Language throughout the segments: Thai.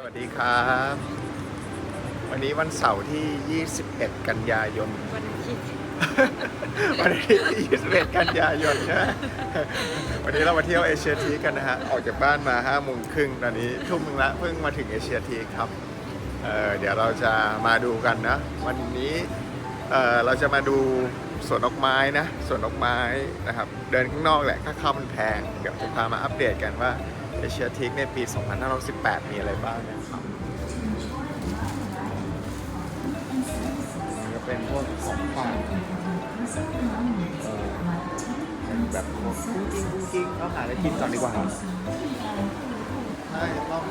สวัสดีครับ วันนี้วันเสาร์ที่ 21 กันยายน วันอาทิตย์วันอาทิตย์ที่21 กันยายนใช่ไหมวันนี้เรามาเที่ยวเอเชียทีกันนะฮะ ออกจากบ้านมา5โมงครึ่งตอนนี้ทุ่มนึงละเพิ่งมาถึงเอเชียทีครับเอ่อเดี๋ยวเราจะมาดูกันนะ วันนี้เอ่อเราจะมาดูสวนดอกไม้นะสวนดอกไม้นะครับ เดินข้างนอกแหละค่าเข้ามันแพง เดี๋ยวจะพามาอัปเดตกันว่า เอเชียทีในปี 2518 มีอะไรบ้างนะครับก็เป็นพวกของฝากแบบพวกกุ้งกิ้งกุ้งกิ้งเราหาอะไรกินก่อนดีกว่าใช่ต้อง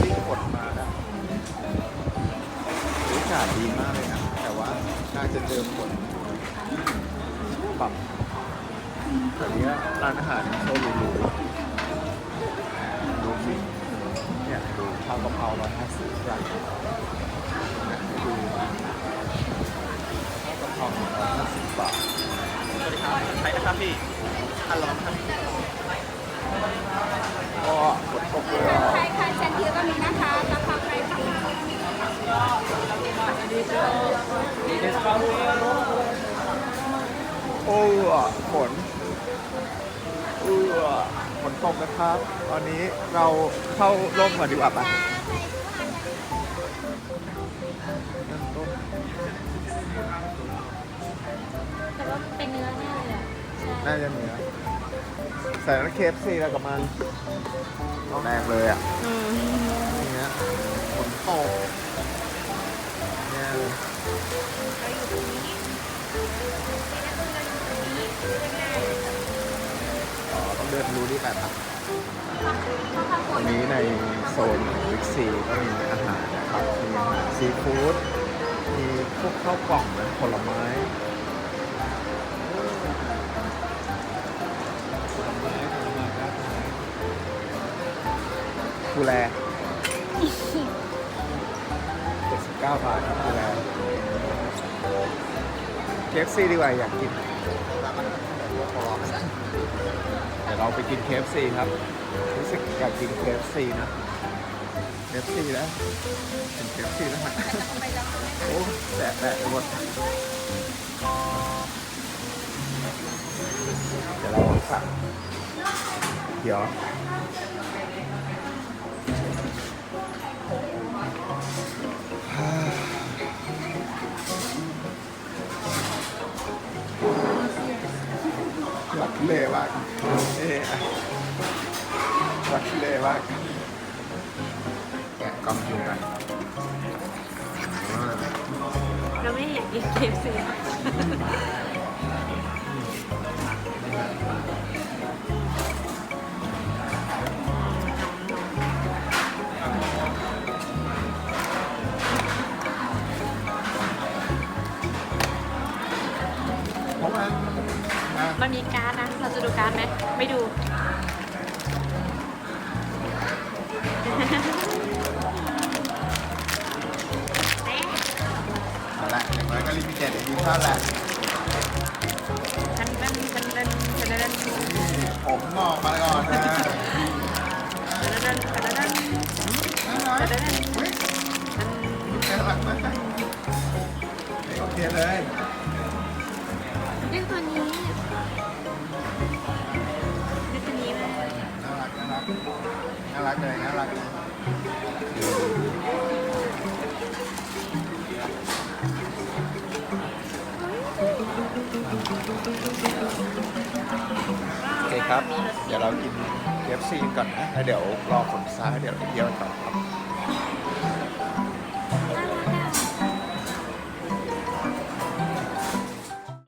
วิ่กดมาแล้วอากาศดีมากเลยนะ แต่ว่าน่าจะเจอฝนแบบ แบบนี้ร้านอาหารโซลูลูดูสิเนี่ยดูข้าวกะเพราร้อยห้าสิบบาทดูข้าวกะเพราร้อยห้าสิบบาทสวัสดีครับใช้นะครับพี่ฮัลโหลครับก็ฝนตกเลยอะใช่ค่ะแชนทิวก็มีนะคะราคาใครค่ะโอ้ฝน ฝนตกนะครับ ตอนนี้เราเข้าร่มก่อนดีกว่าปะเริ่มต้นแต่ว่าเป็นเนื้อแน่เลยอะใช่น่าจะเหนือใส่น้ำเคฟซีแล้วกับมันแรงเลยอะอืมนี่ฮะฝนตกเนี่ยเลยอ๋อต้อง เดินรู้ที่แบบวันนี้ในโซนของวิกซีก็มีอาหารนะครับมีอาหารซีฟู้ดมีพวกข้าวกล่องนะผลไม้กูแล79บาทครับกูแลเคฟซีดีกว่าอยากกิน เดี๋ยวเราไปกิน KFC ครับ รู้สึกอยากกิน KFC นะ KFC แล้วเป็น KFC แล้วฮะโอ้แสบแสบปหมดเดี๋ยวเราสั่งเดี๋ยว เล่มากเอ๊ะหลักเล่มากแกะกล่องอยู่กันอ่าเราไม่อยากกินเคฟซี มันมีการดนะ เราจะดูการดไหม ไม่ดู เอาละอย่างน้อยก็ลิมิเต็ดอีดิชั่นแหละฉันเป็นฉันเป็นฉันเป็นฉันเป็นผมงอกมาก่อนนะฉันเป็นฉันเป็นน่ารักฉันเป็นเฮ้ยน่ารักมากโอเคเลยเรื่องตัวนี้ เรื่องตัวนี้เลยน่ารักน่ารักน่ารักเลยน่ารักเลยโอเคครับ เดี๋ยวเรากิน KFC ก่อนนะแล้วเดี๋ยวรอฝนซาเดี๋ยวไปเที่ยวกันต่อครับ